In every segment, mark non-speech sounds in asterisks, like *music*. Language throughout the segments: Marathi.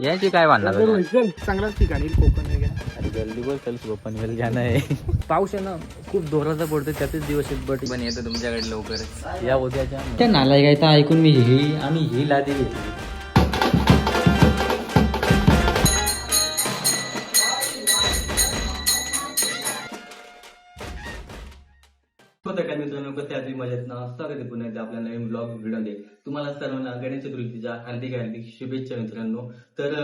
याची काय वाढणार चांगलाच ठिकाणी कोकण वगैरे. अरे बोल चल पनवेल घ्यानं आहे. पाऊस आहे ना खूप जोराचा पडतो त्यातच दिवस आहेत बट पण येतो तुमच्याकडे लवकरच. या उद्याच्या त्या नालायकायचं ऐकून मी ही आम्ही ही लादी घेतली. स्वतः काय मित्रांनो कसे आहे तुम्ही मजेत ना? स्वागत आहे पुन्हा एकदा आपल्या नवीन ब्लॉग व्हिडिओमध्ये. तुम्हाला सर्वांना गणेश चतुर्थीच्या हार्दिक हार्दिक शुभेच्छा मित्रांनो. तर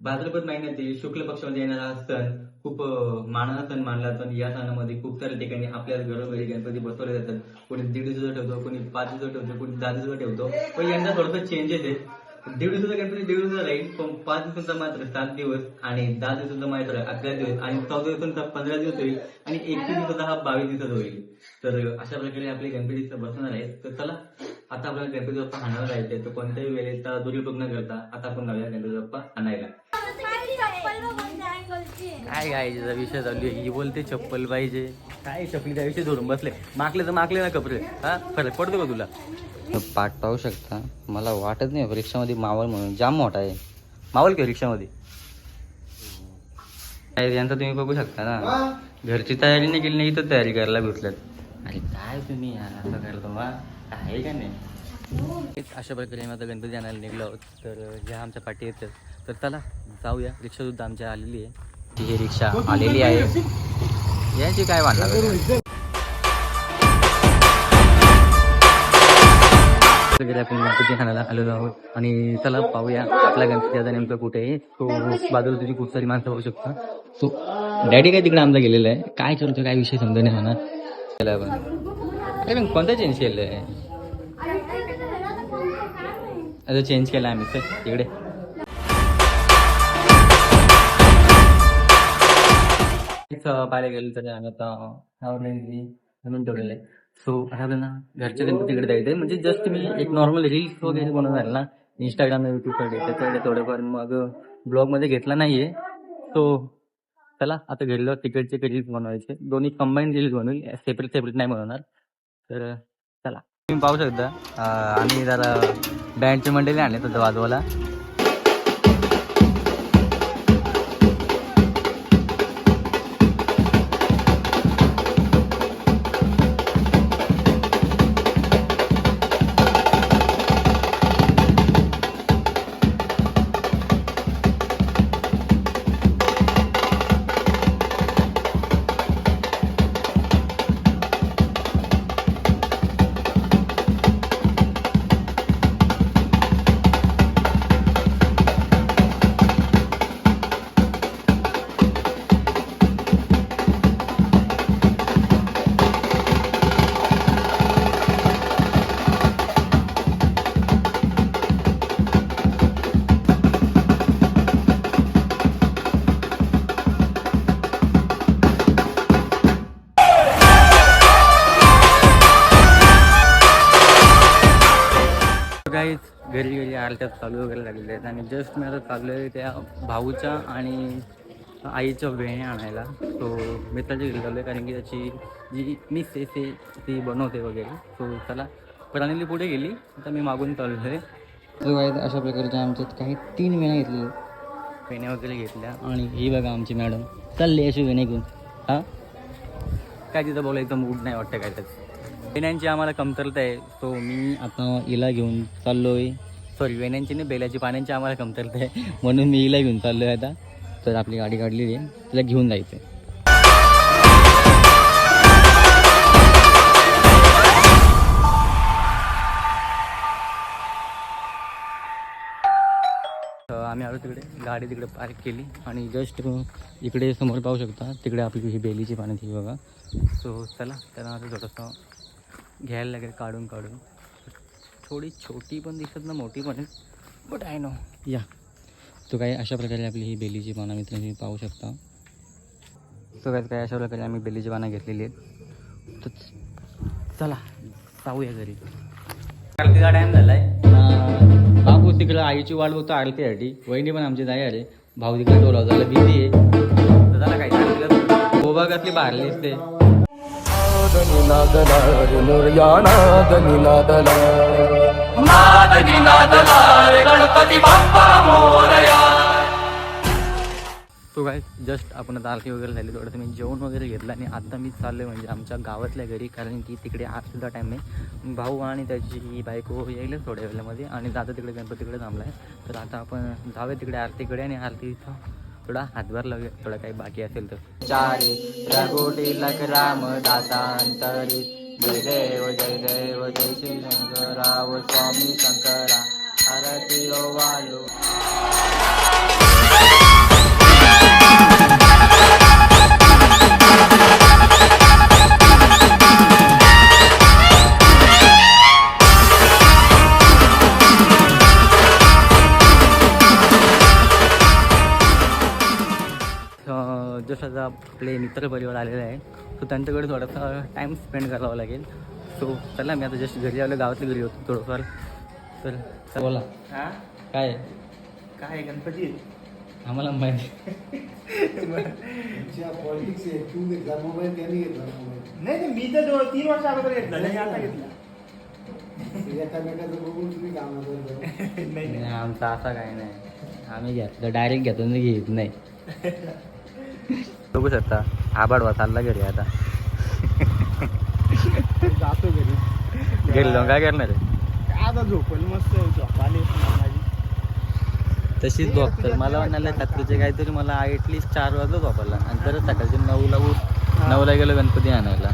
भाद्रपद महिन्यातील शुक्ल पक्षामध्ये येणारा हा सण खूप मानाचा सण मानला जातो. या सणामध्ये खूप साऱ्या ठिकाणी आपल्या घरोघरी गणपती बसवले जातात. कोणी दीड दिवसाचा ठेवतो कोणी पाच दिवसाचा ठेवतो कोणी दहा दिवसाचा ठेवतो. पण यंदा थोडंसं चेंजेस आहेत. दीड दिवसाचा गणपती दीड दिवसाचा राहील पण पाच दिवसाचा मात्र सात दिवस आणि दहा दिवसाचा मात्र अकरा दिवस आणि चौदा दिवसांचा पंधरा दिवस होईल आणि एकतीस दिवसाचा हा बावीस दिवसाचा होईल. तर अशा प्रकारे आपले गणपती बसणार आहे तर चला आता आपल्याला गणपती बाप्पा आणायला जायचंय. तर कोणत्याही वेळेचा दुरुपयोग न करता आता आपण जाऊया गणपती बाप्पा आणायला. काय काय विषय चालू आहे. ही बोलते चप्पल पाहिजे. काय चप्पलीचा विषय धरून बसले. माकले तर माकले ना कपडे. हा? फरक पडतो का तुला? पाठ पाहू शकता. मला वाटत नाही रिक्षामध्ये मावळ म्हणून. जाम मोठा आहे. मावळ का रिक्षामध्ये? यांचा तुम्ही बघू शकता ना. घरची तयारी नाही केली नाही इथं तयारी करायला भेटल्यात. अरे काय तुम्ही असं करतो काय आहे का नाही? अशा प्रकारे आम्ही आता गणपती आणायला निघलो आहोत. तर ज्या आमच्या पाठी येतं तर चला जाऊया. रिक्षा सुद्धा आमच्या आलेली आहे. ही रिक्षा आलेली आहे. याची काय वगैरे? आपण गणपती आणायला आलेलो आहोत. आणि चला पाहूया आपला गणपती आता नेमकं कुठे आहे. तो बाजूला तुझी खूप सारी माणसं होऊ शकता. तो डॅडी काय तिकडे आमचा गेलेला आहे. काय करतो काय विषय समजा नाही म्हणा त्याला आपण अरे पण कोणता चेंज केलं आहे आता चेंज केला आम्ही सर तिकडे तेच, अं, पाहायला गेलं तर आता ठेवलेलं आहे. सो ना घरच्या गणपती तिकडे म्हणजे जस्ट मी एक नॉर्मल रील्स वगैरे बनवणार ना. इंस्टाग्राम युट्यूबकडे त्याच्याकडे थोडंफार मग ब्लॉगमध्ये घेतला नाहीये. सो चला आता गेलो तिकडचे रील्स बनवायचे. दोन्ही कंबाईन रील्स बनवून सेपरेट सेपरेट नाही बनवणार. तर चला. तुम्ही पाहू शकता. अं, आम्ही जरा बँडचे मंडळी आणले तर वाजवायला. घरी घरी आरत्यात चालू वगैरे लागलेले आहेत. आणि जस्ट मी आता चाललो आहे त्या भाऊच्या आणि आईच्या वेणे आणायला. तो मित्राच्या घरी चाललो आहे कारण की त्याची जी मिस आहे ते ती बनवते वगैरे. सो चला प्रणाली पुढे गेली. आता मी मागून चाललो आहे जो आहे अशा प्रकारच्या आमच्यात काही तीन वेण्या घेतल्या. वेण्या वगैरे घेतल्या. आणि ही बघा आमची मॅडम. चालली अशी वेणे घेऊन. हां? काय तिथं बोलायचं मूड नाही वाटतं काय त्याचं? वेण्यांची आम्हाला कमतरता आहे. सो मी आता इला घेऊन चाललो आहे सॉरी वेण्यांची नाही बेलाची पाण्याची आम्हाला कमतरता आहे. *laughs* म्हणून मी इला घेऊन चाललो आहे आता. तर आपली गाडी काढलेली आहे. तिला घेऊन जायचं आहे तर आम्ही आलो तिकडे. गाडी तिकडे पार्क केली. आणि जस्ट इकडे समोर पाहू शकता. तिकडे आपली ही बेलीची पाणी ती बघा. सो चला त्याला आता थोडंसं घ्यायला लागेल काढून काढून. थोडी छोटी पण दिसत ना मोठी पण बट आय नो या. तो काय अशा प्रकारे आपली ही बेलीची पानं मित्र तुम्ही पाहू शकता. सो काय काय अशा प्रकारे आम्ही बेलीची पानं घेतलेली आहेत. तर चला जाऊया घरी. आरतीचा टाइम झालाय. बापू तिकडं आईची वाट बघतो आरतीसाठी. वहिनी पण आमची जाय अरे भाऊ तिकडे डोला झाला भीती आहे. तर झाला काय सांगितलं गोबागातली बाहेर दिसते नाद निनादला गणपती बाप्पा मोरया काय जस्ट आपण आता आरती वगैरे झाली थोडंसं मी जेवण वगैरे घेतलं आणि आता मी चाललो म्हणजे आमच्या गावातल्या घरी कारण की तिकडे आरतीचा टाईम आहे. भाऊ आणि त्याची बायको येईल थोड्या वेळेमध्ये आणि दादा तिकडे गणपतीकडे थांबला आहे तर आता आपण जाऊया तिकडे आरतीकडे आणि आरतीचा थोडा हातभार लावूया थोडा काही बाकी असेल तर. चारी रघोटी लख राम दातांतरी जय देव जय देव जय श्री शंकराव स्वामी शंकरा. आरती ओ वालो. जसं आता आपले मित्र परिवार आलेले आहे सो त्यांच्याकडे थोडासा टाईम स्पेंड करावा लागेल. सो चला मी आता जस्ट घरी आलो गावातल्या घरी होतो थोडंफार. तर बोला. हा? काय? आहे? काय गणपती? आम्हाला माहिती. *laughs* पॉलिटिक्स मोबाईल त्यांनी घेतला नाही मी तर तीन वर्ष अगोदर घेतला नाही आता घेतला. एकामेकाचं बघून तुम्ही काम करता *laughs* नाही नाही. नाही, आमचा असा काय नाही. आम्ही घेतलं डायरेक्ट घेतो घेत नाही. *laughs* बघू शकता. आबाड वा चालला घरी आता. जातो घरी. घरी जाऊन काय करणार आहे? आता झोपल मस्त झोप आली तशीच बघतो मला म्हणाले रात्रीचे काहीतरी मला ॲटलिस्ट चार वाजलं झोपायला. आणि परत सकाळचे नऊला उठ. नऊला गेलो गणपती आणायला.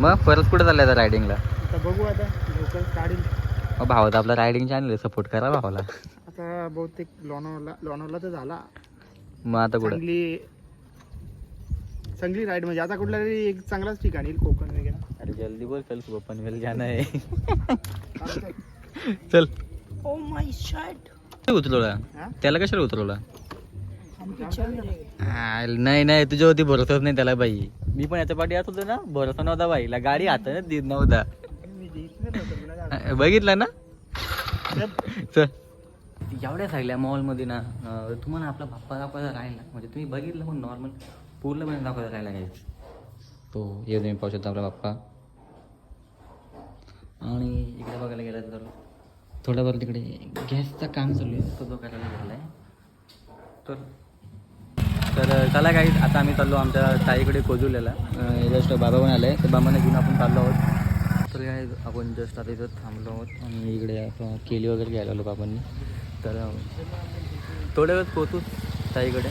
मग परत कुठं चाललं आता रायडिंगला बघू आता. लवकर काढील मग भावात आपला रायडिंग चॅनल सपोर्ट करा भावाला. आता बहुतेक लोणावळा लोणावळा तर झाला. मग आता कुठं? चांगली राईड म्हणजे. आता कुठल्या तरी एक चांगलाच ठिकाण येईल कोकण वगैरे. अरे जल्दी बोल चल सुबह पनवेल जाना है चालतंय. चल. Oh my shit. उतरवला? हा? त्याला कशाला उतरवला? आ, नाही नाही तुझ्यावरती भरोसाच नाही त्याला बाई. मी पण याच्या पाठी येत होतो ना भरोसा नव्हता बाईला. गाडी हाताने देत नव्हता. नाही बघितलं ना? चल. एवढ्या सगळ्या मॉलमध्ये ना अं, तुम्हाला आपला बाप्पा दाखवायचा राहिला म्हणजे तुम्ही बघितलं पण नॉर्मल पूर्णपणे दाखवायचा राहिला काही तो ये तुम्ही पाहू शकता आपला बाप्पा. आणि इकडे बघायला गेलं तर थोडंफार तिकडे गॅसचं काम चालू आहे. तो करायला गेलेला आहे तर तर चला काही आता आम्ही चाललो आमच्या ताईकडे कोजुलेला जस्ट बाबा पण आले. तर बाबांना घेऊन आपण चाललो आहोत. तर काय आपण जस्ट आता इथं थांबलो आहोत. आणि इकडे असं केली वगैरे घ्यायला आलो बाबांनी. तर थोड्या वेळात पोहोचू ताईकडे.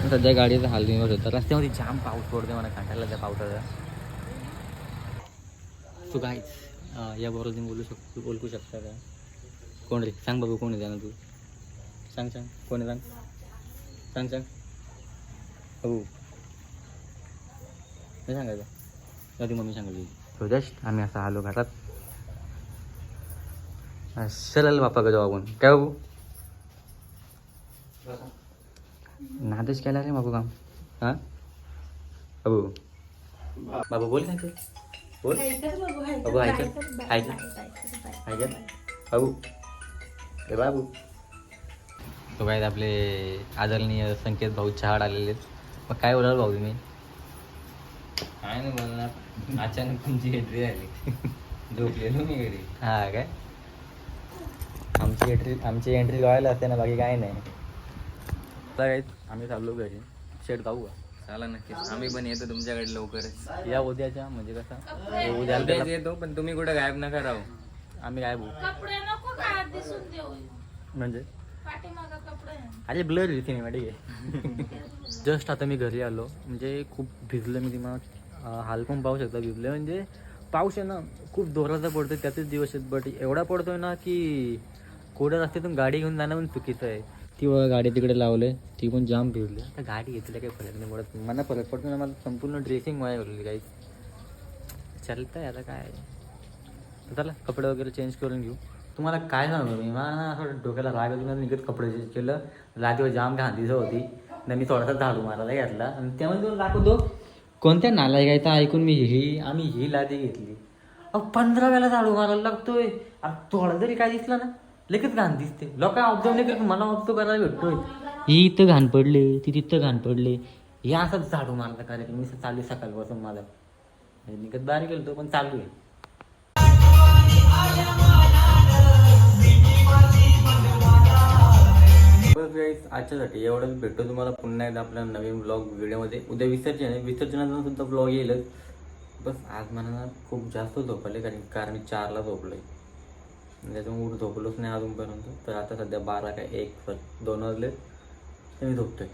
सध्या गाडीचा हाल निवड होतं. होता रस्त्यामध्ये जाम पाऊस पडते मला काटायला त्या पावसाचा तू काहीच याबरोबर तुम्ही बोलू शकतो बोलू शकता का? कोण रे? सांग बाबू कोण जाणार तू? सांग सांग. कोण सांग सांग सांग. हो. नाही सांगायचं. कधी मम्मी सांगायची. तो जस्ट आम्ही असं आलो घरात चल बाप्पा का जाऊ आपण. काय बाबू? नादेश केला रे बाबू काम. हां? बाबू. बाबू बोल काय? बोल. बाबू ऐकत ऐकत ऐकत बाबू. ए बाबू. तो काय आपले आदरणीय संकेत भाऊ चहाड आलेले. मग काय बोलाल भाऊ तुम्ही? काय नाही बोलणार. अचानक तुमची एंट्री झाली झोपलेलो मी घरी. हा काय? आमची एंट्री आमची एंट्री लॉयल असते ना बाकी काय नाही. आता काय आम्ही चाललो घरी. शेट जाऊ का? चला नक्कीच. आम्ही पण येतो तुमच्याकडे लवकरच या उद्याच्या म्हणजे कसं? उद्या उद्याच येतो पण तुम्ही कुठे गायब नका राहू. आम्ही काय बोलू कपडे नको का? दिसून देऊ. म्हणजे? पाठीमागा कपडे. अरे ब्लर आहे सिनेमॅटिक आहे. *laughs* जस्ट आता मी घरी आलो. म्हणजे खूप भिजलं मी तुम्हाला हाल पण पाहू शकता भिजलं. म्हणजे पाऊस आहे ना खूप जोराचा पडतो त्याचेच दिवस आहेत. बट एवढा पडतोय ना की कोड्या रस्त्यातून गाडी घेऊन जाणं पण चुकीचं आहे. ती बघा गाडी तिकडे लावले ती पण जाम फिरली. आता गाडी घेतली काही फरक नाही पडत. मला फरक पडतो ना मला संपूर्ण ड्रेसिंग वाया उरली काही चालतंय आता काय. चला कपडे वगैरे चेंज करून घेऊ. तुम्हाला काय सांगतो मी मला ना असं डोक्याला राग येऊन निघत कपडे चेंज केलं. रात्रीवर जाम घांदीचं होती. ना मी थोडासा झाडू मारायला घेतला. आणि त्यामध्ये तुला दाखवतो कोणत्या नालायकायचं ऐकून मी ही आम्ही ही लादी घेतली. अहो पंधरा वेळा झाडू मारायला लागतोय. अरे थोडा जरी काय दिसला ना लगेच घाण दिसते. लोक ऑब्झर्व नाही करत मला ऑब्झर्व करायला भेटतोय. ही इथं घाण पडले ती तिथं घाण पडले. हे असंच झाडू मारला कार्यक्रम. मी चालू आहे सकाळपासून माझा निघत बाहेर गेलो तो पण चालू आहे बस गाईस आजच्यासाठी एवढंच. भेटतो तुम्हाला पुन्हा एकदा आपल्या नवीन ब्लॉग व्हिडिओमध्ये उद्या विसर्जन आहे. विसर्जनाचा सुद्धा ब्लॉग येईलच. बस आज मला खूप जास्त झोपले कारण कारण मी चारला झोपलोय. त्याच्यामुळे झोपलोच नाही अजूनपर्यंत. तर आता सध्या बारा काय एक दोन वाजलेत. तर मी झोपतोय.